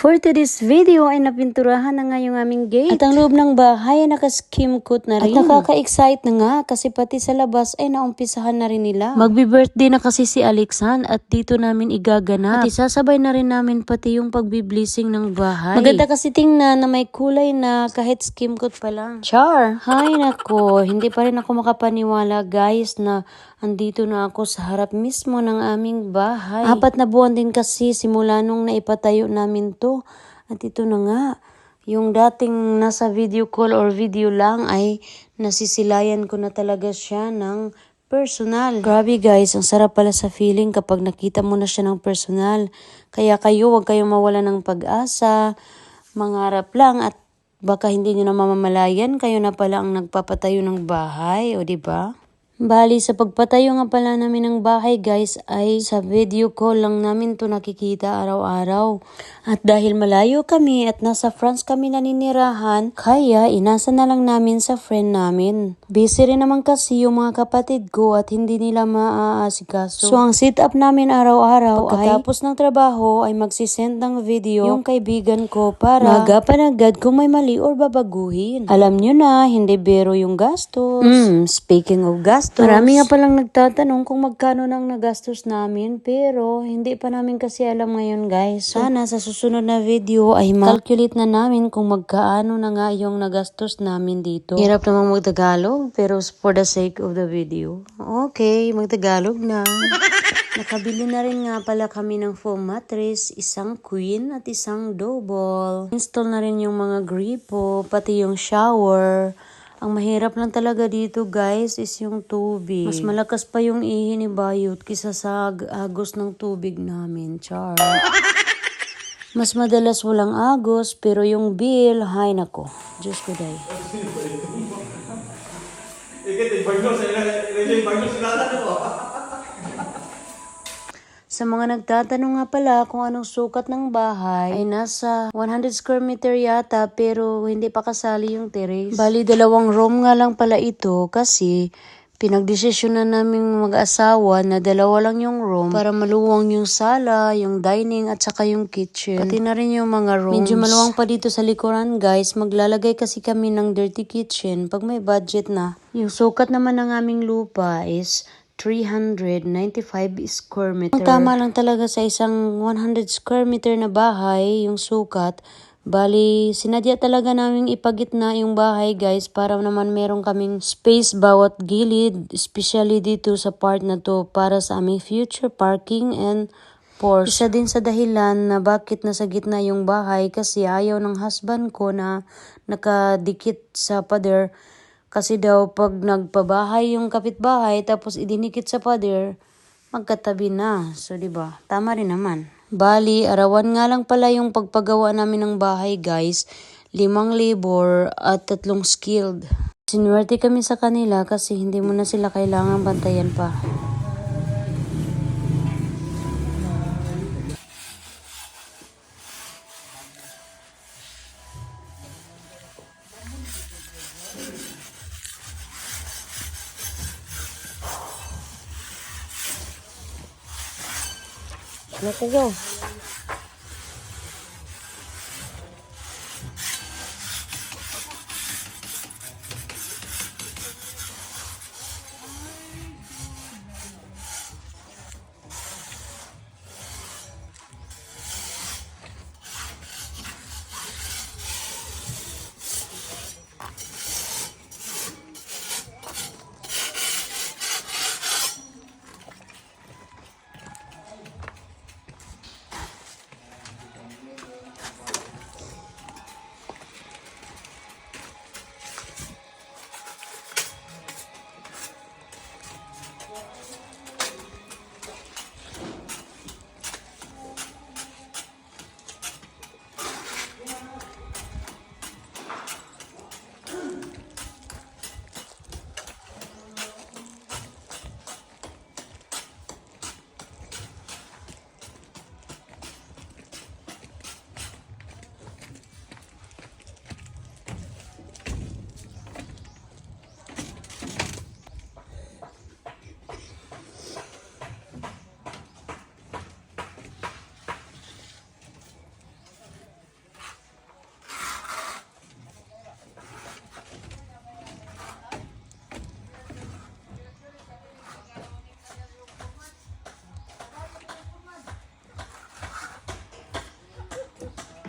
For today's video ay napinturahan na nga yung aming gate. At ang loob ng bahay ay nakaskim coat na rin. At nakaka-excite na nga kasi pati sa labas ay naumpisahan na rin nila. Magbi-birthday na kasi si Alexan at dito namin igaganap. At isasabay na rin namin pati yung pagbi-blessing ng bahay. Maganda kasi tingnan na may kulay na kahit skim coat pa lang. Char! Hay nako, hindi pa rin ako makapaniwala guys na andito na ako sa harap mismo ng aming bahay. Apat na buwan din kasi simula nung naipatayo namin to. At ito na nga, yung dating nasa video call or video lang ay nasisilayan ko na talaga siya ng personal. Grabe guys, ang sarap pala sa feeling kapag nakita mo na siya ng personal. Kaya kayo, huwag kayong mawala ng pag-asa, mangarap lang at baka hindi nyo na mamamalayan, kayo na pala ang nagpapatayo ng bahay, o ba? Bali, sa pagpatayo nga pala namin ng bahay guys ay sa video call lang namin to nakikita araw-araw. At dahil malayo kami at nasa France kami naninirahan, kaya inasa na lang namin sa friend namin. Busy rin naman kasi yung mga kapatid ko at hindi nila maaasikaso. So ang sit up namin araw-araw pagkatapos ng trabaho ay magsisend ng video yung kaibigan ko para magapan agad kung may mali or babaguhin. Alam nyo na, hindi bero yung gastos. Mm, speaking of gastos, marami nga palang nagtatanong kung magkano nang nagastos namin pero hindi pa namin kasi alam ngayon guys. Sana sa susunod na video ay ma-calculate na namin kung magkaano na nga yung nagastos namin dito. Hirap namang magtagalog pero for the sake of the video. Okay, magtagalog na. Nakabili na rin nga pala kami ng foam mattress, isang queen at isang double. Install na rin yung mga gripo, pati yung shower. Ang mahirap lang talaga dito guys is yung tubig. Mas malakas pa yung ihi ni Bayot kisa sa ag- agos ng tubig namin. Char. Mas madalas walang agos pero yung bill, hay nako. Diyos ko day. Sa mga nagtatanong nga pala kung anong sukat ng bahay, ay nasa 100 square meter yata pero hindi pa kasali yung terrace. Bali, dalawang room nga lang pala ito kasi pinagdesisyon na naming mag-asawa na dalawa lang yung room para maluwang yung sala, yung dining at saka yung kitchen. Pati na rin yung mga rooms. Medyo maluwang pa dito sa likuran guys. Maglalagay kasi kami ng dirty kitchen pag may budget na. Yung sukat naman ng aming lupa is 395 square meter. Ang tama lang talaga sa isang 100 square meter na bahay, yung sukat. Bali, sinadya talaga namin ipagitna yung bahay guys para naman meron kaming space bawat gilid, especially dito sa part na to para sa aming future parking and Porsche. Isa din sa dahilan na bakit nasa gitna yung bahay kasi ayaw ng husband ko na nakadikit sa pader kasi daw pag nagpabahay yung kapitbahay tapos idinikit sa pader, magkatabi na. So, di ba? Tama rin naman. Bali, arawan nga lang pala yung pagpagawa namin ng bahay, guys. Limang labor at tatlong skilled. Sinuwerte kami sa kanila kasi hindi mo na sila kailangan bantayan pa. Let's go.